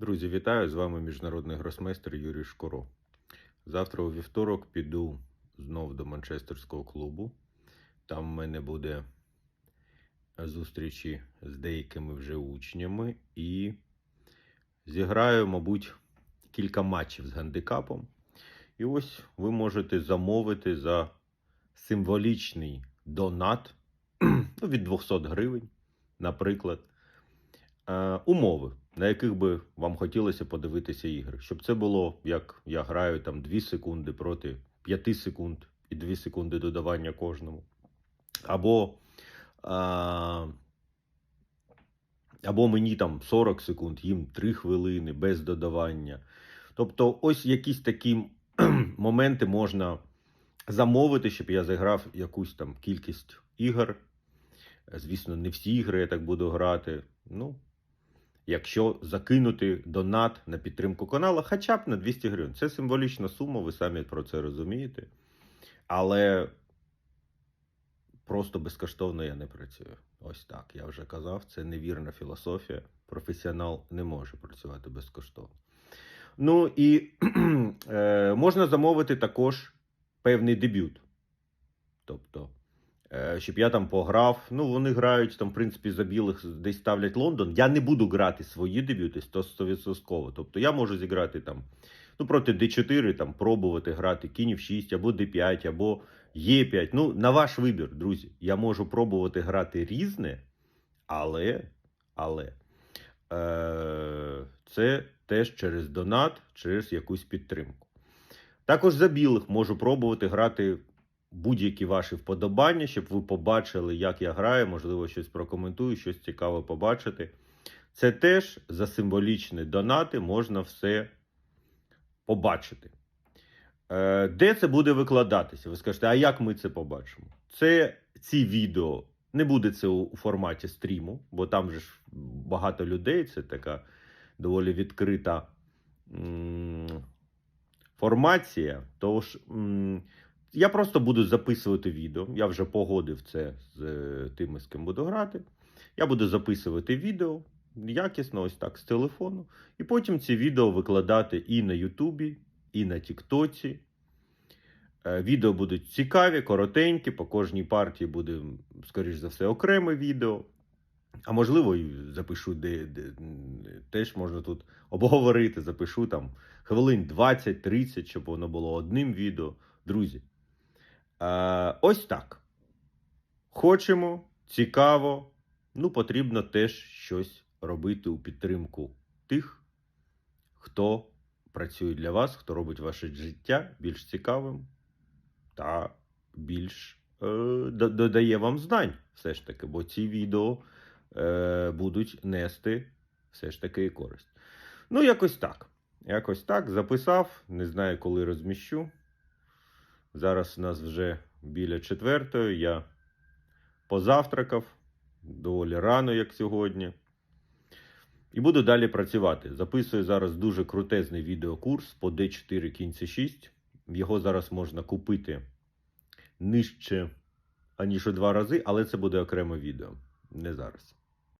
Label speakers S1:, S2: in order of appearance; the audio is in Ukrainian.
S1: Друзі, вітаю! З вами міжнародний гросмейстер Юрій Шкуро. Завтра у вівторок піду знов до Манчестерського клубу. Там в мене буде зустрічі з деякими вже учнями і зіграю, мабуть, кілька матчів з гандикапом. І ось ви можете замовити за символічний донат ну, від 200 гривень, наприклад, е, умови, на яких би вам хотілося подивитися ігри. Щоб це було, як я граю там 2 секунди проти 5 секунд і 2 секунди додавання кожному. Або, а, або мені там 40 секунд, їм 3 хвилини без додавання. Тобто, ось якісь такі моменти можна замовити, щоб я заграв якусь там кількість ігор. Звісно, не всі ігри я так буду грати. Ну, якщо закинути донат на підтримку каналу, хоча б на 200 гривень. Це символічна сума, ви самі про це розумієте. Але просто безкоштовно я не працюю. Ось так. Я вже казав, це невірна філософія. Професіонал не може працювати безкоштовно. Ну і е, можна замовити також певний дебют. Тобто, щоб я там пограв. Ну, вони грають там, в принципі, за білих десь ставлять Лондон. Я не буду грати свої дебюти 100%. Тобто я можу зіграти там ну, проти D4, там, пробувати грати кінів 6 або D5, або Е5. Ну, на ваш вибір, друзі. Я можу пробувати грати різне, але, але е, це теж через донат, через якусь підтримку. Також за білих можу пробувати грати будь-які ваші вподобання, щоб ви побачили, як я граю, можливо, щось прокоментую, щось цікаве побачити. Це теж за символічні донати можна все побачити. Е, Де це буде викладатися? Ви скажете, а як ми це побачимо? Це ці відео не буде це у форматі стріму, бо там же ж багато людей, це така доволі відкрита формація. Тож я просто буду записувати відео. Я вже погодив це з е, тими, з ким буду грати. Я буду записувати відео якісно, ось так, з телефону. І потім ці відео викладати і на Ютубі, і на Тіктоці. Е, Відео будуть цікаві, коротенькі. По кожній партії буде, скоріш за все, окреме відео. А можливо, і запишу, де, де теж можна тут обговорити. Запишу там хвилин 20-30, щоб воно було одним відео. Друзі. Ось так. Хочемо, цікаво. Ну, потрібно теж щось робити у підтримку тих, хто працює для вас, хто робить ваше життя більш цікавим та більш е, додає вам знань, все ж таки, бо ці відео е, будуть нести все ж таки і користь. Ну, якось так. Якось так. Записав, не знаю, коли розміщу. Зараз у нас вже біля четвертої. Я позавтракав доволі рано, як сьогодні. І буду далі працювати. Записую зараз дуже крутезний відеокурс по D4 кінці 6. Його зараз можна купити нижче, аніж у два рази, але це буде окреме відео. Не зараз.